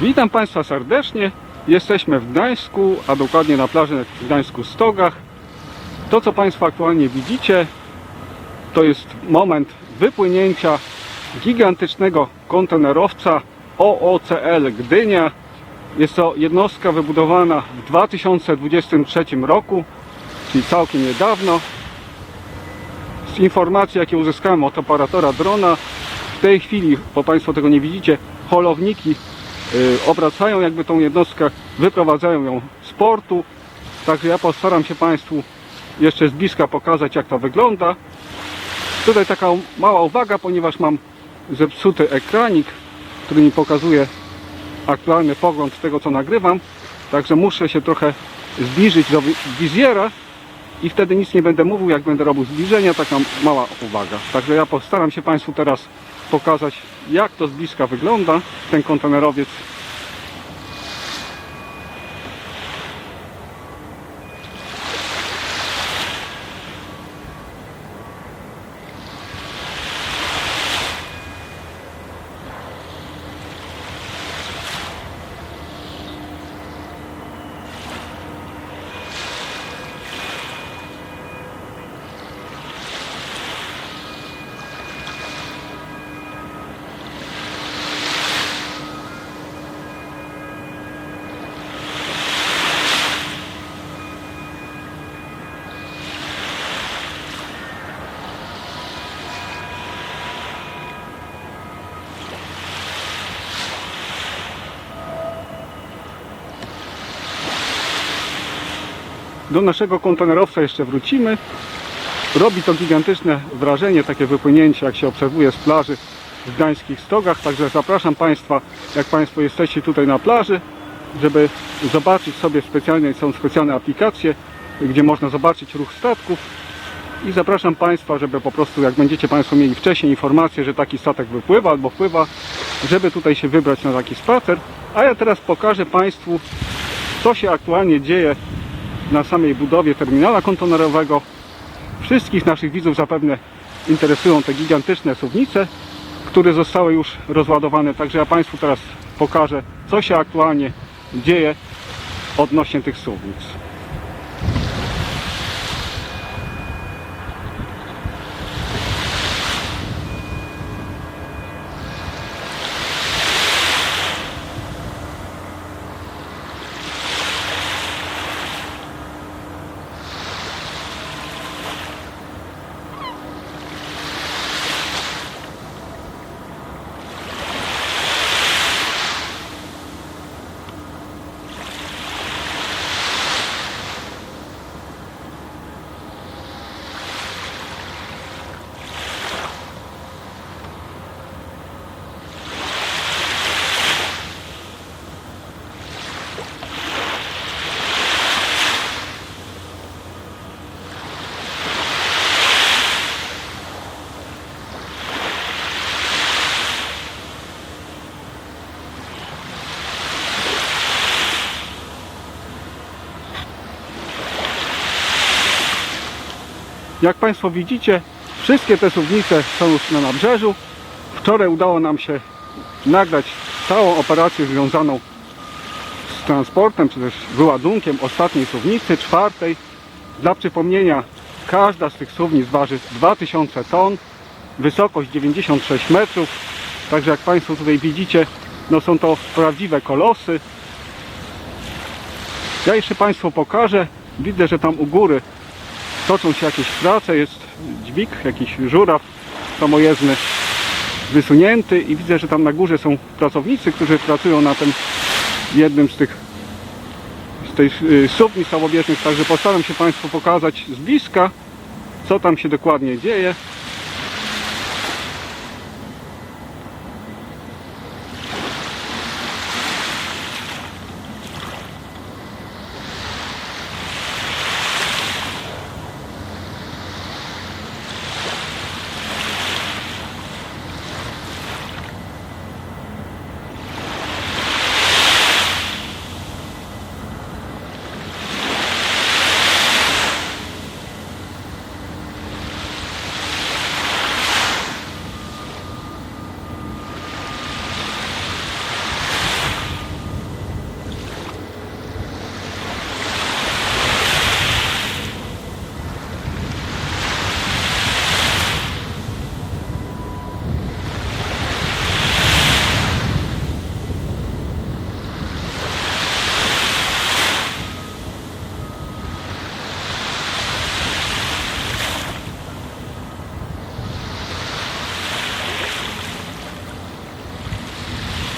Witam Państwa serdecznie. Jesteśmy w Gdańsku, a dokładnie na plaży w Gdańsku Stogach. To, co Państwo aktualnie widzicie, to jest moment wypłynięcia gigantycznego kontenerowca OOCL Gdynia. Jest to jednostka wybudowana w 2023 roku, czyli całkiem niedawno. Z informacji, jakie uzyskałem od operatora drona, w tej chwili, bo Państwo tego nie widzicie, holowniki obracają jakby tą jednostkę, wyprowadzają ją z portu. Także ja postaram się Państwu jeszcze z bliska pokazać, jak to wygląda. Tutaj taka mała uwaga, ponieważ mam zepsuty ekranik, który mi pokazuje aktualny pogląd tego, co nagrywam. Także muszę się trochę zbliżyć do wi- wizjera i wtedy nic nie będę mówił, jak będę robił zbliżenia, taka mała uwaga. Także ja postaram się Państwu teraz pokazać, jak to z bliska wygląda, ten kontenerowiec. Do naszego kontenerowca jeszcze wrócimy. Robi to gigantyczne wrażenie, takie wypłynięcie, jak się obserwuje z plaży w gdańskich stogach. Także zapraszam Państwa, jak Państwo jesteście tutaj na plaży, żeby zobaczyć sobie specjalnie, są specjalne aplikacje, gdzie można zobaczyć ruch statków. I zapraszam Państwa, żeby po prostu, jak będziecie Państwo mieli wcześniej informację, że taki statek wypływa albo wpływa, żeby tutaj się wybrać na taki spacer. A ja teraz pokażę Państwu, co się aktualnie dzieje na samej budowie terminala kontenerowego. Wszystkich naszych widzów zapewne interesują te gigantyczne suwnice, które zostały już rozładowane. Także ja Państwu teraz pokażę, co się aktualnie dzieje odnośnie tych suwnic. Jak Państwo widzicie, wszystkie te suwnice są już na nabrzeżu. Wczoraj udało nam się nagrać całą operację związaną z transportem, czy też wyładunkiem ostatniej suwnicy, czwartej. Dla przypomnienia, każda z tych suwnic waży 2000 ton, wysokość 96 metrów. Także jak Państwo tutaj widzicie, no są to prawdziwe kolosy. Ja jeszcze Państwu pokażę. Widzę, że tam u góry toczą się jakieś prace, jest dźwig, jakiś żuraw samojezdny wysunięty i widzę, że tam na górze są pracownicy, którzy pracują na tym jednym z tych z tej y, sufni samobieżnych, także postaram się Państwu pokazać z bliska, co tam się dokładnie dzieje.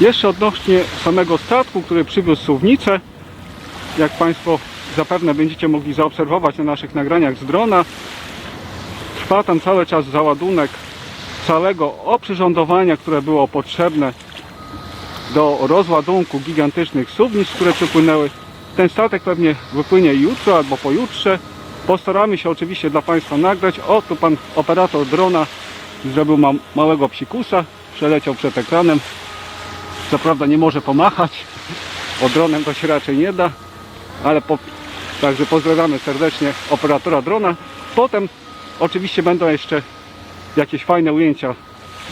Jeszcze odnośnie samego statku, który przywiózł suwnicę, jak Państwo zapewne będziecie mogli zaobserwować na naszych nagraniach z drona, trwa tam cały czas załadunek całego oprzyrządowania, które było potrzebne do rozładunku gigantycznych suwnic, które przypłynęły. Ten statek pewnie wypłynie jutro albo pojutrze. Postaramy się oczywiście dla Państwa nagrać. O, tu Pan operator drona zrobił ma małego psikusa, przeleciał przed ekranem. Co prawda nie może pomachać, bo dronem to się raczej nie da, ale po, także pozdrawiamy serdecznie operatora drona. Potem oczywiście będą jeszcze jakieś fajne ujęcia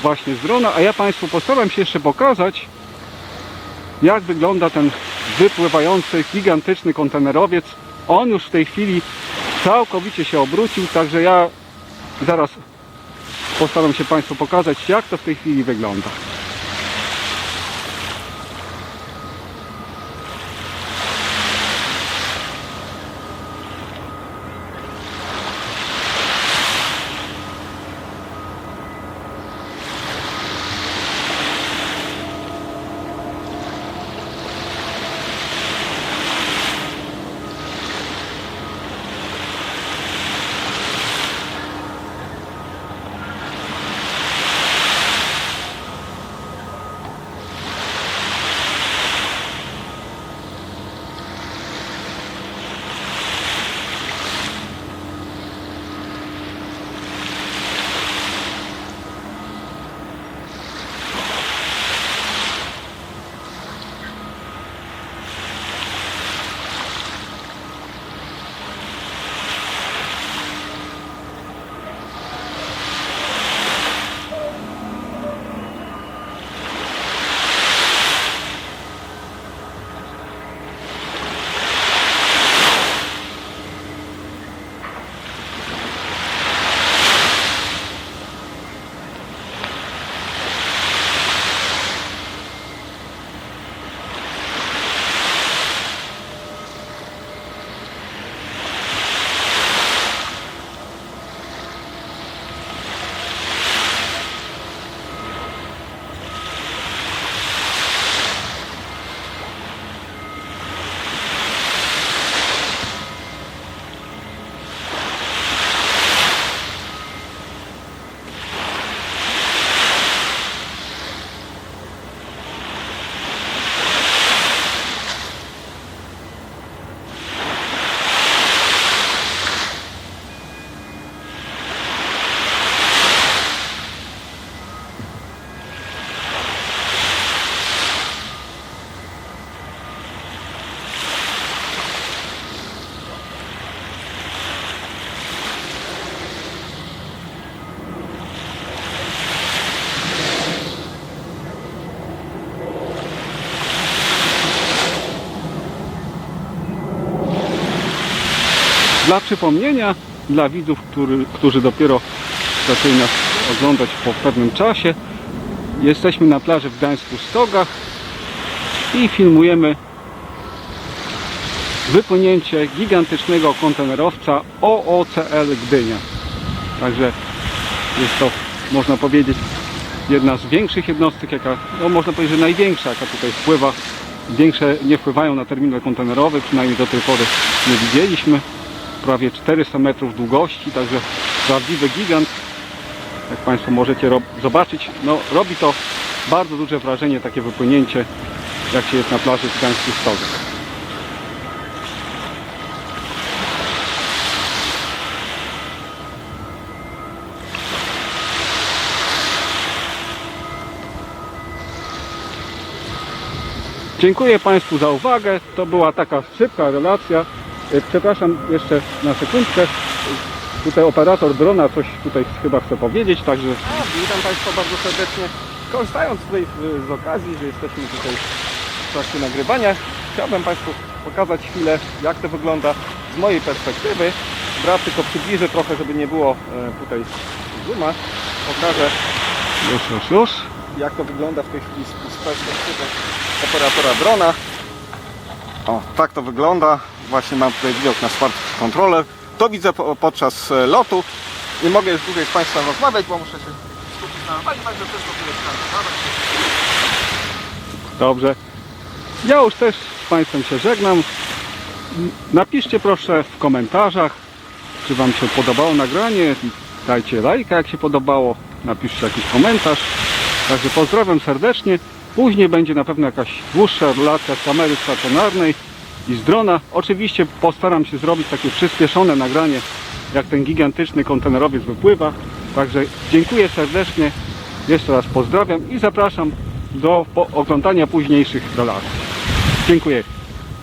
właśnie z drona, a ja Państwu postaram się jeszcze pokazać, jak wygląda ten wypływający, gigantyczny kontenerowiec. On już w tej chwili całkowicie się obrócił, także ja zaraz postaram się Państwu pokazać, jak to w tej chwili wygląda. Dla przypomnienia, dla widzów, który, którzy dopiero zaczęli nas oglądać po pewnym czasie, jesteśmy na plaży w Gdańsku Stogach i filmujemy wypłynięcie gigantycznego kontenerowca OOCL Gdynia. Także jest to, można powiedzieć, jedna z większych jednostek, jaka, no można powiedzieć, że największa, jaka tutaj wpływa. Większe nie wpływają na terminal kontenerowy, przynajmniej do tej pory nie widzieliśmy. Prawie 400 metrów długości, także prawdziwy gigant. Jak Państwo możecie zobaczyć, no robi to bardzo duże wrażenie, takie wypłynięcie, jak się jest na plaży w Gdańsku Stogach. Dziękuję Państwu za uwagę. To była taka szybka relacja. E, Przepraszam jeszcze na sekundkę. Tutaj operator drona coś tutaj chyba chce powiedzieć, także A, witam Państwa bardzo serdecznie. Korzystając tutaj z, z okazji, że jesteśmy tutaj w trakcie nagrywania, chciałbym Państwu pokazać chwilę, jak to wygląda z mojej perspektywy. Brat tylko przybliżę trochę, żeby nie było e, tutaj zooma. Pokażę, już, już, już. jak to wygląda w tej chwili z perspektywy operatora drona. O, tak to wygląda. Właśnie mam tutaj widok na smart controller. To widzę po, podczas e, lotu. Nie mogę już dłużej z Państwem rozmawiać, bo muszę się skupić na także też to tu jest Dobrze. Ja już też z Państwem się żegnam. Napiszcie proszę w komentarzach, czy Wam się podobało nagranie. Dajcie lajka, jak się podobało. Napiszcie jakiś komentarz. Także pozdrawiam serdecznie. Później będzie na pewno jakaś dłuższa relacja z kamery stacjonarnej i z drona. Oczywiście postaram się zrobić takie przyspieszone nagranie, jak ten gigantyczny kontenerowiec wypływa. Także dziękuję serdecznie. Jeszcze raz pozdrawiam i zapraszam do oglądania późniejszych relacji. Dziękuję.